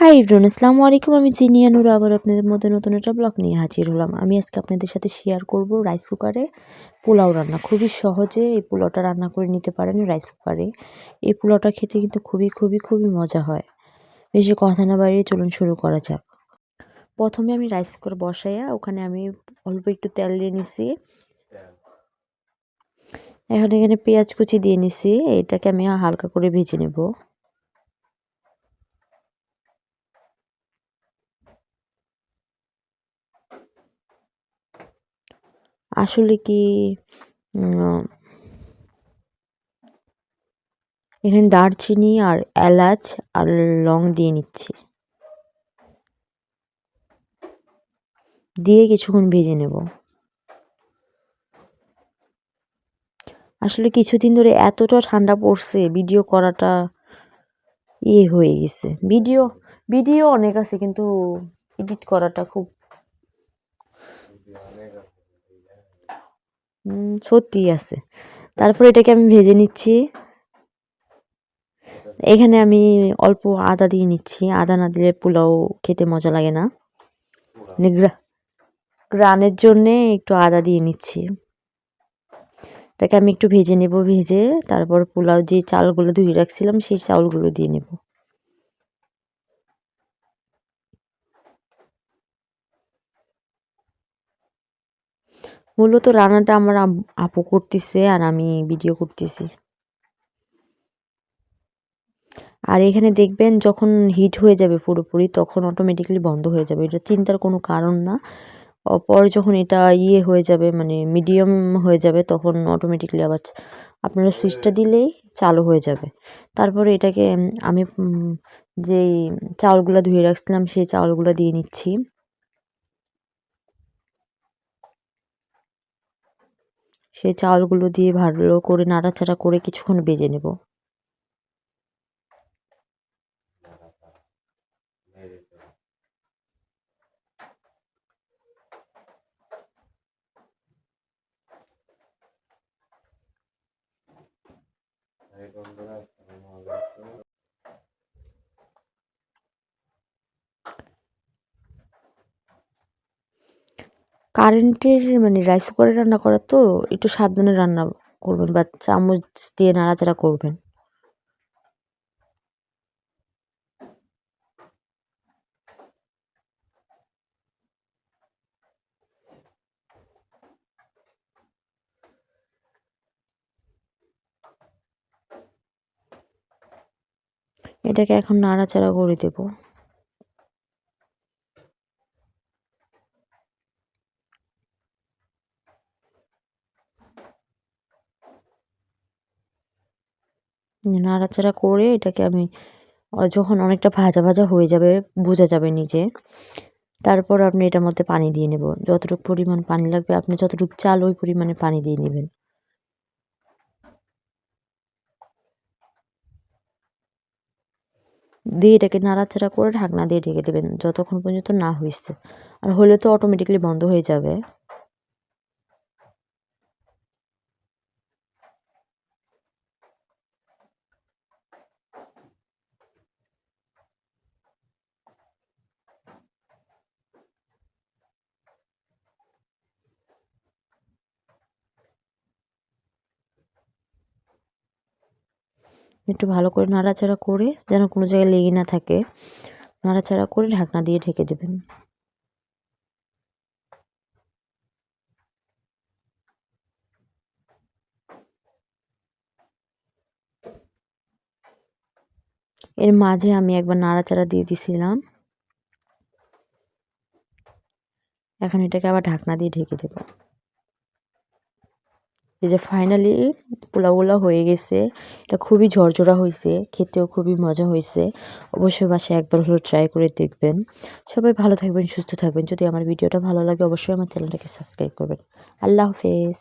High ইব্রুন আসসালামু আলাইকুম। আমি জিনিয়া নুর, আবার আপনাদের মধ্যে নতুন একটা ব্লগ নিয়ে হাজির হলাম। আমি আজকে আপনাদের সাথে শেয়ার করব রাইস কুকারে পোলাও রান্না। খুবই সহজে এই পোলাওটা রান্না করে নিতে পারেন রাইস কুকারে এই পোলাওটা খেতে কিন্তু খুবই খুবই খুবই মজা হয়। বেশি কথা না বাড়িয়ে চলুন শুরু করা যাক। প্রথমে আমি রাইস কুকার বসাইয়া ওখানে আমি অল্প একটু তেল দিয়ে নিছি। এখন এখানে পেঁয়াজ কুচি দিয়ে নিছি। এটাকে আমি হালকা করে ভেজে নেব। আসলে কি এখানে দারচিনি আর এলাচ আর লং দিয়ে নিচ্ছি। দিয়ে কিছুক্ষণ ভেজে নেব। আসলে কিছুদিন ধরে এতটা ঠান্ডা পড়ছে, ভিডিও করাটা ইয়ে হয়ে গেছে। ভিডিও ভিডিও অনেক আছে কিন্তু এডিট করাটা খুব সত্যিই আছে। তারপর এটাকে আমি ভেজে নিচ্ছি। এখানে আমি অল্প আদা দিয়ে নিচ্ছি। আদা না দিলে পোলাও খেতে মজা লাগে না। মানে গ্রানের জন্যে একটু আদা দিয়ে নিচ্ছি। এটাকে আমি একটু ভেজে নেব, ভেজে তারপর পোলাও যে চালগুলো ধুয়ে রাখছিলাম, সেই চাউলগুলো দিয়ে নেব। মূলত রান্নাটা আমার আপু করতেছে আর আমি ভিডিও করতেছি। আর এখানে দেখবেন যখন হিট হয়ে যাবে পুরোপুরি, তখন অটোমেটিক্যালি বন্ধ হয়ে যাবে। এটা চিন্তার কোনো কারণ না। পরে যখন এটা ইয়ে হয়ে যাবে মানে মিডিয়াম হয়ে যাবে, তখন অটোমেটিক্যালি আবার আপনারা সুইচটা দিলেই চালু হয়ে যাবে। তারপরে এটাকে আমি যেই চাউলগুলো ধুয়ে রাখছিলাম, সেই চাউলগুলো দিয়ে নিচ্ছি। সেই চাউলগুলো দিয়ে ভালো করে নাড়াচাড়া করে কিছুক্ষণ বেজে নেব। কারেন্টের মানে রাইস কুকারে রান্না করা তো একটু সাবধানে রান্না করবেন বা চামচ দিয়ে নাড়াচাড়া করবেন। এটাকে এখন নাড়াচাড়া করে দেবো। নাড়াচাড়া করে এটাকে আমি যখন অনেকটা ভাজা ভাজা হয়ে যাবে, বোঝা যাবে নিজে। তারপর আপনি এটার মধ্যে পানি দিয়ে নেব। যতটুকু পরিমাণ পানি লাগবে, আপনি যতটুকু চাল, ওই পরিমাণে পানি দিয়ে নেবেন। দিয়ে এটাকে নাড়াচাড়া করে ঢাকনা দিয়ে ঢেকে দেবেন, যতক্ষণ পর্যন্ত না হয়েছে আর হলে তো অটোমেটিকলি বন্ধ হয়ে যাবে। একটু ভালো করে নাড়াচাড়া করে যেন কোনো জায়গায় লেগে না থাকে। নাড়াচাড়া করে ঢাকনা দিয়ে ঢেকে দেবেন। এর মাঝে আমি একবার নাড়াচাড়া দিয়ে দিছিলাম। এখন এটাকে আবার ঢাকনা দিয়ে ঢেকে দেবো। এই যে ফাইনালি পোলাওগুলো হয়ে গেছে, এটা খুবই ঝরঝরা হয়েছে, খেতেও খুবই মজা হয়েছে। অবশ্যই বাসায় একবার হলো ট্রাই করে দেখবেন। সবাই ভালো থাকবেন, সুস্থ থাকবেন। যদি আমার ভিডিওটা ভালো লাগে, অবশ্যই আমার চ্যানেলটাকে সাবস্ক্রাইব করবেন। আল্লাহ হাফেজ।